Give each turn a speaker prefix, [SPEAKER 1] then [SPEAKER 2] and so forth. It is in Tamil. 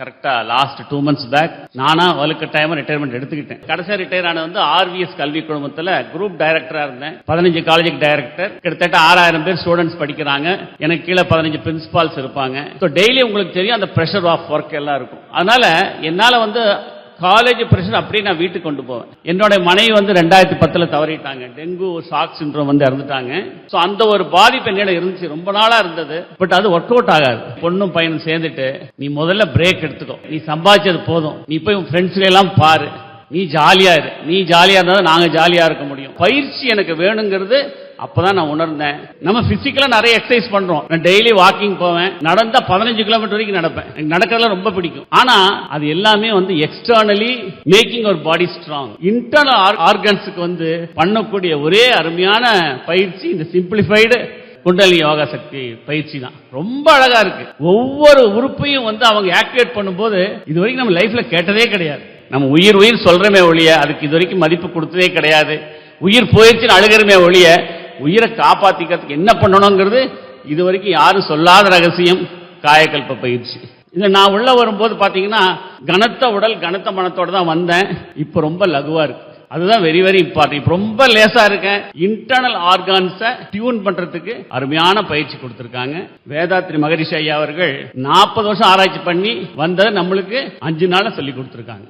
[SPEAKER 1] கரெக்டா லாஸ்ட் டூ மந்த்ஸ் பேக் நானா வலுக்க டைம் ரிட்டையர்மெண்ட் எடுத்துக்கிட்டேன். கடைசியா ரிட்டையர் ஆனது வந்து ஆர்விஎஸ் கல்வி குழுமத்துல குரூப் டைரக்டரா இருந்தேன். பதினஞ்சு காலேஜுக்கு டைரக்டர் கிட்டத்தட்ட ஆறாயிரம் பேர் ஸ்டூடெண்ட்ஸ் படிக்கிறாங்க. எனக்கு கீழே பதினஞ்சு பிரின்சிபால்ஸ் இருப்பாங்க. ஸோ டெய்லி உங்களுக்கு தெரியும் அந்த ப்ரெஷர் ஆஃப் ஒர்க் எல்லாம் இருக்கும். அதனால என்னால வந்து காலேஜ் பிரச்சனை அப்படியே நான் வீட்டுக்கு கொண்டு போவேன். என்னோட மனைவி வந்து ரெண்டாயிரத்தி பத்தில் தவறிட்டாங்க. டெங்கு ஷாக் சிண்ட்ரோம் வந்து இறந்துட்டாங்க. ஸோ அந்த ஒரு பாதிப்பு என்னிடம் இருந்துச்சு. ரொம்ப நாளாக இருந்தது. பட் அது ஒர்க் அவுட் ஆகாது. பொண்ணும் பையனும் சேர்ந்துட்டு நீ முதல்ல பிரேக் எடுத்துக்கோ. நீ சம்பாதிச்சது போதும். நீ போய் உன் ஃப்ரெண்ட்ஸ்ல எல்லாம் பாரு. நீ ஜாலியா இரு. நீ ஜாலியா இருந்தால் நாங்கள் நாங்க ஜாலியா இருக்க முடியும். பயிற்சி எனக்கு வேணுங்கிறது அப்பதான் நான் உணர்ந்தேன். நம்ம பிசிக்கலா நிறைய எக்ஸசைஸ் பண்றோம். நான் டெய்லி வாக்கிங் போவேன். நடந்தா பதினஞ்சு கிலோமீட்டர் வரைக்கும் நடப்பேன். எனக்கு நடக்கிறதுல ரொம்ப பிடிக்கும். ஆனா அது எல்லாமே வந்து எக்ஸ்டர்னலி மேக்கிங் ஒரு பாடி ஸ்ட்ராங் இன்டர்னல் ஆர்கன்ஸுக்கு வந்து பண்ணக்கூடிய ஒரே அருமையான பயிற்சி இந்த சிம்பிளிஃபைடு குண்டலி யோகா சக்தி பயிற்சி தான். ரொம்ப அழகா இருக்கு. ஒவ்வொரு உறுப்பையும் வந்து அவங்க ஆக்டிவேட் பண்ணும்போது இது வரைக்கும் நம்ம லைஃப்ல கேட்டதே கிடையாது. நம்ம உயிர் உயிர் சொல்றமே ஒழிய அதுக்கு இது வரைக்கும் மதிப்பு கொடுத்ததே கிடையாது. உயிர் போயிடுச்சுன்னு அழுகிறமே ஒழிய உயிரை காப்பாத்திக்கிறதுக்கு என்ன பண்ணணுங்கிறது இது வரைக்கும் யாரும் சொல்லாத ரகசியம். காயக்கல்ப பயிற்சி. இதுல நான் உள்ள வரும்போது பாத்தீங்கன்னா கனத்த உடல் கனத்த மனத்தோட தான் வந்தேன். இப்ப ரொம்ப லகுவா இருக்கு. அதுதான் வெரி வெரி இம்பார்ட்டன் இப்ப ரொம்ப லேசா இருக்கேன். இன்டர்னல் ஆர்கான்ஸை டியூன் பண்றதுக்கு அருமையான பயிற்சி கொடுத்திருக்காங்க. வேதாத்ரி மகரிஷி ஐயா அவர்கள் நாற்பது வருஷம் ஆராய்ச்சி பண்ணி வந்ததை நம்மளுக்கு அஞ்சு நாள சொல்லி கொடுத்திருக்காங்க.